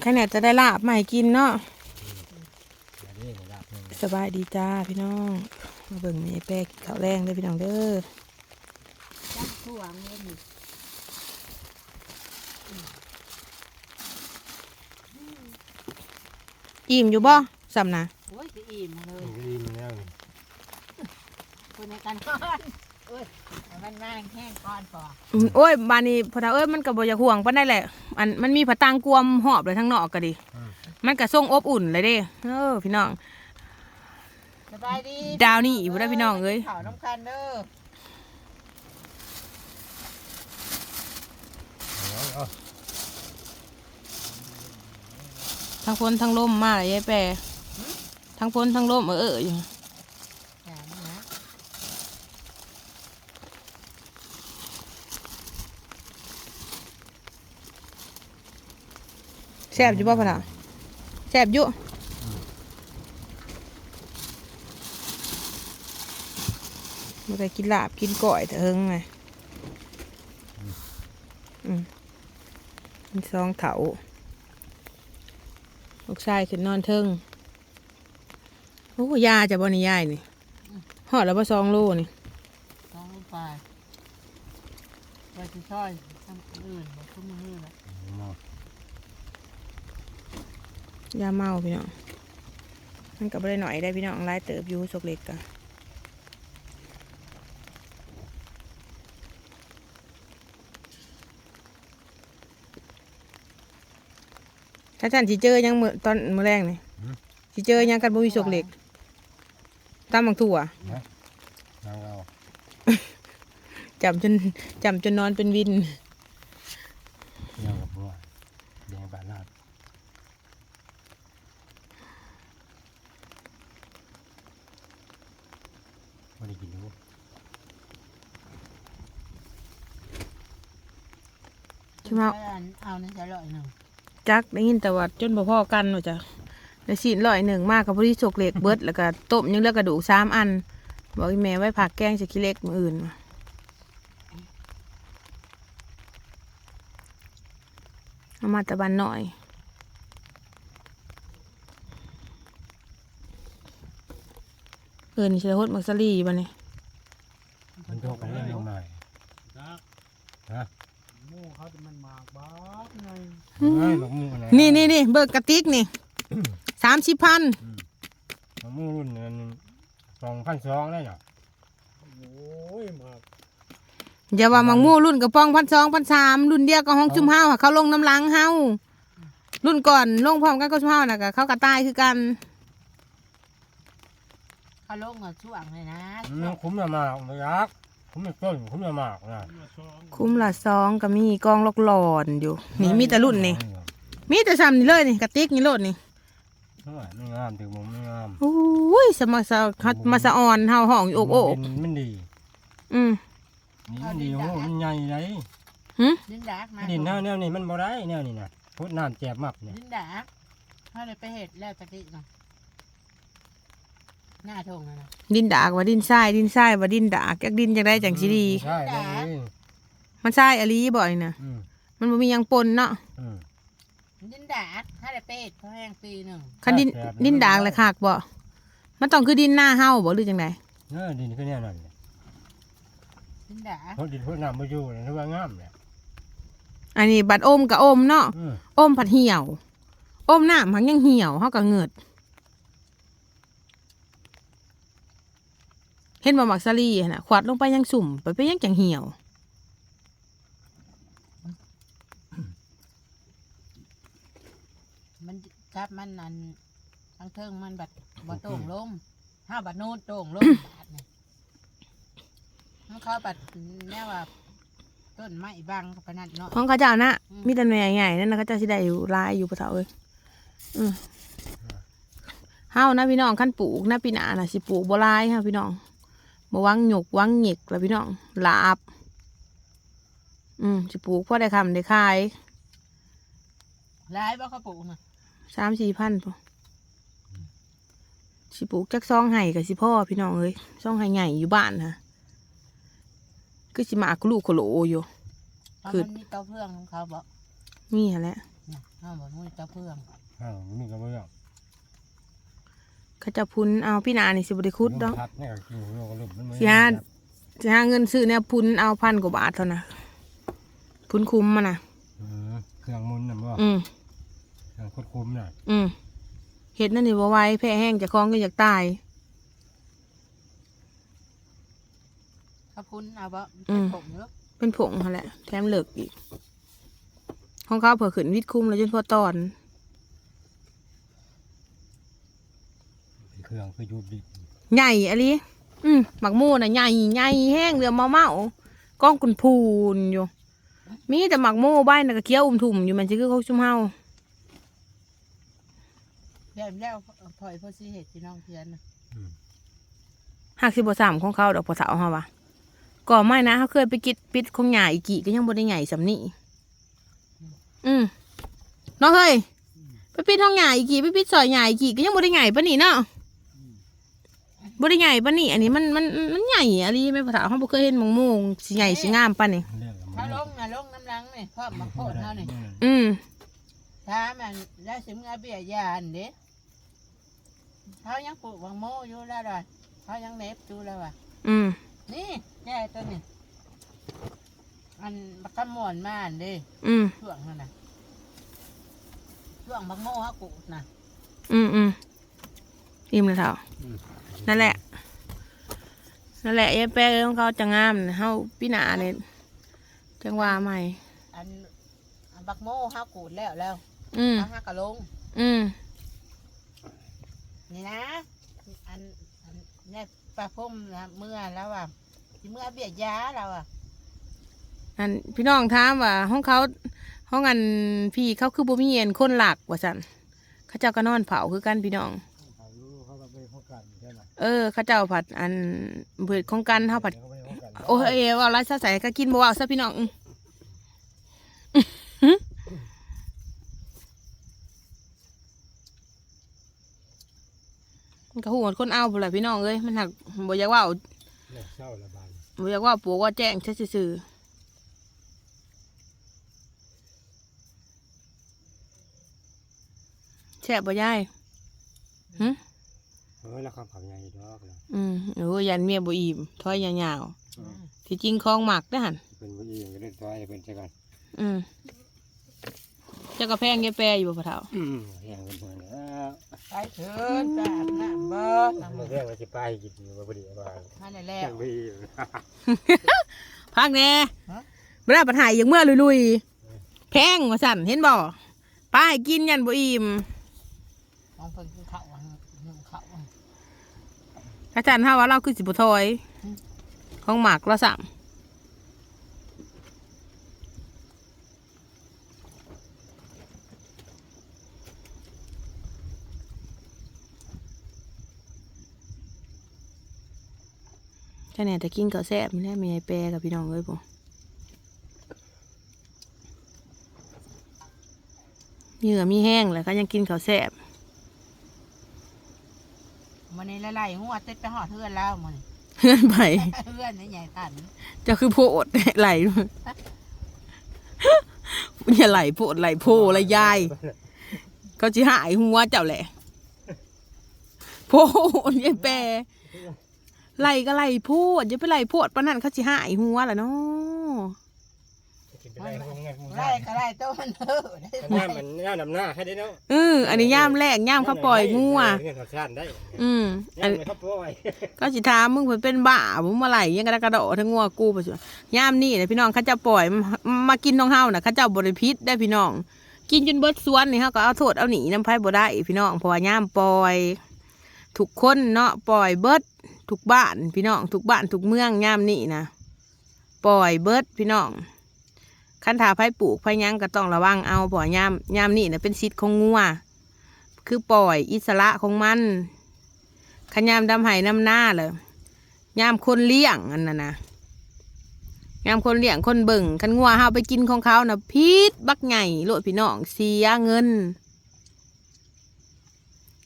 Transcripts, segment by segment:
ใครเนี่ยจะได้ลาบมาใหม่กินเนาะอันนี้ระดับหนึ่งสบายดีจ้าพี่น้องมาเบิ่งแม่แป้กินข้าวแรงเด้อพี่น้องเด้อจักทั่วเงินนี่อิ่มอยู่บ่สำนะโอ้ยจะอิ่มเลยดีมันแล้วนี่คนในกันก่อน โอ้ยเอามันมาแห้งก่อนพออืมโอ้ยบานนี้พอเฒ่าเอ้ยมันก็บ่อยากห่วงปานใดแหละ อันมันมีผะตางกวมหอบเลยทั้งนอกก็ดีมันก็ทรงอบอุ่นเลยเด้เออพี่น้อง สบายดีดาวนี่อยู่ได้อพี่น้องเอ้ยข่าวน้ำคันเด้อเอาเอาทั้งฝนทั้งลมมาเลยยายแปรทั้งฝนทั้งลมเออเอออยู่ อย่านี่นะ แซ่บอยู่บ่พ่อเฒ่าแซ่บอยู่มันก็กินลาบกินก้อยเฮิงไงอืมกินซองเถาลูกชายขึ้นนอนเทิงโอ้ยาจะบ่นี่ยายนี่หอดแล้วบ่ซองโลนี่ต้องลงไปไปที่ช่อยทำอื่นบอกทุกมือละ ยาเมาพี่น้องมันก็บ่ได้หน่อยได้พี่น้องหลายเติบอยู่สกเล็กกะถ้าฉันสิเจอยังมื้อตอนมื้อแรงนี่สิเจอยังกันบ่มีสกเล็กตามบังถั่วเอาเอาจำจนจำจนนอนเป็นวิน ยังกับบัวแดงบาลาดไม่ได้กินดู ใช่ไหมเอาในใช้ร้อยหนึ่งจักได้ยินแต่ว่าจนบ่พอกันว่าจ้ะแล้วสิร้อยหนึ่งมากกับพอดีสกเล็กเบิดแล้วก็ต้มยังเหลือกระดูกสามอัน บอกอีแม่ไว้ผักแกงจะขี้เล็กมืออื่นมาเอามาแตะบันหน่อยเออนี่เชลฮดมักซารีบันนี่มันโตกันเล่นลงหน่อย จัก ฮะ หมู่เขาจะมันหมากบ้าบไง เฮ้ยหลงมือไห นี่นี่นี่เบิกกระติกนี่สามสิบพันหลงมือรุ่นนั้นสองพันสองได้เนาะโอ้ยหมากอย่าว่ามังมู่รุ่นกระปองพันสองพันสามรุ่นเดียวกับห้องจุ่มเฮาค่ะเขาลงน้ำหลังเฮารุ่นก่อนลงพร้อมกันก็จุ่มเฮาน่ะก็เขากระตายคือกันเขาลงกับช่วงเลยนะมันคุ้มละมากไม่ยักคุ้มละต้นคุ้มละมากนะเมื่อสองคุ้มละซองก็มีกองลอกหลอนอยู่นี่มีแต่รุ่นนี่ มีแต่ซ้ำนี่เลยนี่กระติกนี่โลดนี่ไม่งามถึงมุมไม่งามโอ้ยสมาสะฮัดมาสะออนเฮาห้องอยู่โอกโอกมันมันดี อืมนี่มันดีโอ้มันใหญ่เลยดินดากมาดินแนวแนวนี้มันบ่ได้แนวนี้นะพุทน้ำแจบมับเนี่ยดินดากเขาเลยไปเห็ดแล้วตะกี้เนาะหน้าทงนะนะดินดากว่าดินทรายดินทรายว่าดินดากจักดินจังได้จังสิดี ใช่เลยมันทรายอลีบ่อยนะอืมมันบ่มีหยังปนเนาะอืม ดินดากถ้าได้ไปเห็ดเขาแห้งปีหนึ่งคันดินดินดากเลยคักบ่มันต้องคือดินหน้าเฮาบ่หรือจังไดเออดินก็แนวนั้นเนี่ยดินดากพุทดินพุทน้ำมาอยู่เนี่ยถือว่างามเนี่ยอันนี้บัดอมกับอมเนาะอืมอมผัดเหี่ยวอมน้ำหังยังเหี่ยวเฮาก็เงิดเห็นบ่มักซารีหั่นน่ะขวดลงไปยังสุ่มไปไปยังจังเหี่ยว มันจับมันนั่นทั้งเทิงมันบัดบ่โต่งลงห้าบัดโน้นโต่งลงบาดเนี่ยมันเขาบัดแน่ว่าต้นไม้บังกับปานนันเนาะของเขาเจ้านะอืมมีแต่หน่วยใหญ่ๆนั่นนะเขาเจ้าสิได้อยู่หลายอยู่ปะเถาเอ้ยอืมเฮานะพี่น้องขั้นปลูกนะพี่นาน่ะสิปลูกบ่หลายค่ะพี่น้องบ่หวังหยกหวังหยิกแล้วพี่น้องลาบ อืมสิปลูกพอได้คำได้ขายร้ายบ่เขาปลูกนะ สามสี่พันพอสิปลูกจักซองไห้กับสิพ่อพี่น้องเอ้ยซองไห้ใหญ่อยู่บ้านค่ะก็สิมากลูกโคโหลอยู่เพราะคือมันมีเตาเพื่องของเขาบอกนี่หั่นแหละเนี่ยห้าบ่มุ้ยตะเพื่องอ้าวมีกระเบื้องเขาเจะพุนเอาพี่นานี่สิบริคุดดอก พัดเนี่ยกินหัวกระลุมมันไม่สิฮะจะหาเงินซื้อเนี่ยพุนเอาพันกว่าบาทเท่านะพุนคุ้มมันนะอืมเครื่องมุนน่ะบ่อืม เครื่องควบคุมน่ะอืมเห็ดนั่นนี่บ่ไหว้แพ้แห้งจะคล้องก็อยากตายถ้าพุ้นเอาบ่อืมผมเยอะเป็นผงเขาแหละ แถมเหลือกอีก ของเขาเผื่อขืนวิทย์คุ้มแล้วจนพอตอนเครื่องคือยุบดิใหญ่อะลิอืมหมักหมูน่ะใหญ่ใหญ่แห้งเรือมาเมาๆกล้องกุนพูนอยู่ มีแต่หมักหมูใบน่ะก็เคี้ยวอุ้มถุ่มอยู่มันจะคือเขาชุ่มเฮา แล้วแล้วพอยพ่อสิเห็ดพี่น้องเพียนน่ะหักสิบสามของเขาดอกปะเสาเฮาวะก่อไม่นะเขาเคยไปกิดปิดของใหญ่อีกกี่ก็ยังบ่ได้ใหญ่สำนี่อืมเนาะเฮ้ยไปปิดห้องใหญ่อีกกี่ไปปิดซอยใหญ่อีกกี่ก็ยังบ่ได้ใหญ่ปะนี่เนาะบ่ได้ใหญ่ปะนี่ อันนี้มันมันมันใหญ่อะลิไม่ภาษาเขาบ่เคยเห็นมองมงสิใหญ่สิงามปะนี่เรียกกับถ้าลงน่ะลงน้ำลังนี่พ่อมาโคตรเฮานี่อืมถ้ามันแล้วสิมึงาเบี้ยยาอันเด้ เขายังปลูกบางโมอยู่แล้วล่ะเขายังเน็บอยู่แล้วว่ะ อืมนี่แก่ตัวนี้อันบักขมวนมาอันเด้อืมช่วงนั่นน่ะช่วงบางโมเขาปลูกน่ะอืมอืมอิ่มแล้วเท่านั่นแหละ นั่นแหละยายแป้ของเขาจะงามนะเฮาพี่หนาเนี่ยจังว่าใหม่ อันอันบักโมเขากูดแล้วแล้วอืม เขาหักกะลง อืม นี่นะ อันอันเนี่ยปลาพุ่มนะเมื่อแล้วอะที่เมื่อเบี้ยยาแล้วอะ อันพี่น้องถามว่าห้องเขาห้องอันพี่เขาคือบ่มีเงินคนหลักว่าสันเขาเจ้าก็นอนเผาคือกันพี่น้อง เขารู้เขาก็ไปพบกันใช่ไหมเออเขาเจ้าผัดอันเบิดของกันเฮาผัด เดี๋ยวเขาไปพบกันโอ้ยว่าไรซะใส่ก็กินบ่เว่าซะพี่น้องอื้ออื้อ มันก็หูหมดคนเอาพุ่นแหละพี่น้องเอ้ยมันหักบ่อยากเว่าเรียกเศร้าระบายบ่อยากเว่าปลูกว่าแจ้งซื่อๆแช่บบ่ยายหึเฮ้ยแล้วคำขับใหญ่ดอกเลยอืมโอ้ยยันเมียบ่อิ่มถอยยาวๆที่จริงคลองหมักเด้อหั่นเป็นผู้หญิงก็เล่นตัวให้เป็นเจ้ากันอืมเจ้ากระแพงแกแปรอยู่บ่พ่อเฒ่า อืมแห้งเป็นหัวแล้ วไปเถิดจ้าน้ำเบิดน้ำมาเบิดแห้งมาสิป้ายกินอยู่บ่พอดีว่ามาได้แล้แห้วงไปอีกพักแน่ฮะเวลาปัญหาอย่างเมื่อลุยๆ แพงว่าสั่นเห็นบ่ป้าให้กินยันบ่อิ่มมองเพิ่นกินข้าวอะนึ่งข้าวอะอาจารย์ถ้าว่าเราคือสิบ่ถอยอืมของหมักเราสั่ งแค่นี้แต่กินก็แซ่บไม่ได้มีไอ้แปรกับพี่น้องเลยป่เหงื่อมีแห้งแล้วก็ยังกินข้าวแซ่บมันนี่ละลายหัวเต็ดไปหอดเทือนแล้วมันเพื่อนไปเทือนนี่ใหญ่ทันเจะคือโพดไหลอย่าไหลโพดไหลโพละยายเขาจะหายหัวเจ้าแหละโพดยายแปร ไหลก็ไหลโพดอย่าไปไหลโพดปานนั้นเขาจะหายหัวล่ะเนาะกินไปได้คงไงคงไล่ก็ไล่ตัวมันเถอะได้หน้ามันหน้าดำหน้าให้ได้เนาะเอออันนี้ย่ามแรกย่ามเขาปล่อยงัวเรื่องธรรมชาติได้ อืมอัย่านงเขาปล่อยก็สิถามมึงเพิ่นเป็นบ้าผมมาไหลยังกระกระโดดทั้งงัวกูไปสิย่ามนี่นะพี่น้องเขาจะปล่อยมากินน้องเฮาน่ะเขาเจ้าบริพิษได้พี่น้อง กินจนเบิดสวนนี่เฮาก็เอาโทษเอาหนีน้ำไผ่บ่ได้พี่น้องเพราะว่าย่ามปล่อย ทุกคนเนาะปล่อยเบิดทุกบ้านพี่น้องทุกบ้านทุกเมืองย่ามนี่นะปล่อยเบิดพี่น้องคันถาไผ่ปลูกไผ่ยังก็ต้องระวังเอาเพราะว่าย่ามย่ามนี่นะเป็นสิทธิ์ของงัวคือปล่อยอิสระของมันขยามดำไห้น้ำหน้าเลยยามคนเลี้ยงอันนั้นนะยามคนเลี้ยงคนเบิ่งคันงัวเฮาไปกินของเขานะพิษบักใหญ่โลดพี่น้องเสียเงิน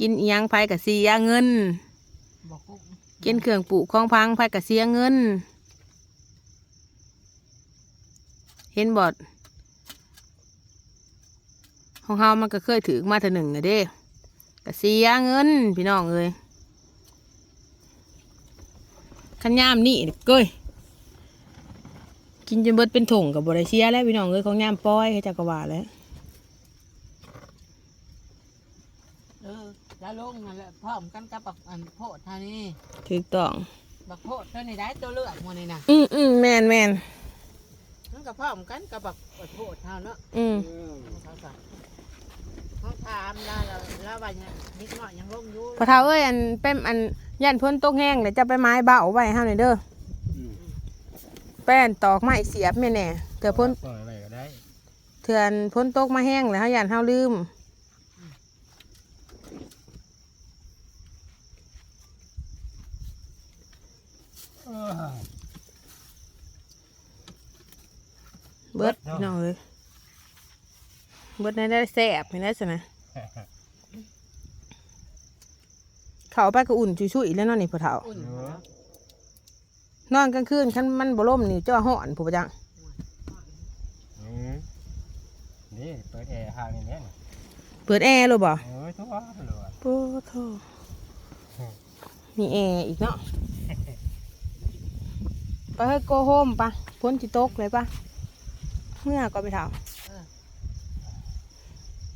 กินเอียงไผกับเสียเงิน บอกกูกินเครื่องปลูกของพังไผกับเสียเงิน เห็นบอดของเฮามันก็เคยถือมาเถอหนึ่งอะเด้ก็เสียเงิน พี่น้องเอ้ยขันยามนี่เก้ยกินจนเบิดเป็นถุงกับบริเชียแล้วพี่น้องเอ้ยของยามป้อยเขาจะกว่าแล้ว เออ จะลงนั่นแหละพร้อมกันกับบักอันโพดเท่านี้ถูกต้อง บักโพดเท่านี้ได้ตัวเลือกหมันนี่นะอืมอืมแมนแมนมันก็พร้อมกันกับบักบักโพดเท่าเนาะอืมเขาสั่งเขาถามแล้วเราแล้วว่าเนี่ยนิดหน่อยยังลงอยู่พอเท้าเอ้ยอันเป็นอันยันพ้นตกแห้งเดี๋ยวจะไปไม้เบาไว้ห้าหน่อยเด้ออแป้นตอกไม้เสียบแม่แน่เถื่อพ้นปล่อยอะไรก็ได้ เถื่อนพ้นตกมาแห้งแล้วเขายันเท้าลืม เออเบิดเบิดเนาะพี่น้องเลยเบิดในได้แสบไม่ได้สินะเขาไปก็อุ่นชุยๆแล้วเนอนนี่พอเท้าอุ่นเออนอนกลางคืนคันมันบ่ล่มนี่เจ้าห่อนผู้ประจังอืมนี่เปิดแอร์ห่างนี่แน่นเปิดแอร์เลยบ่เอ้ยทั่วเลยว่ะ โอ้โธ่มีแอร์อีกเนาะ ไปให้โกโฮมปะพ้นจิตกเลยปะเมื่อก็ไปเท้า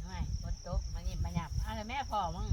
ไม่บนตกมันนี่มันหยับอะไรแม่พ่อมั้ง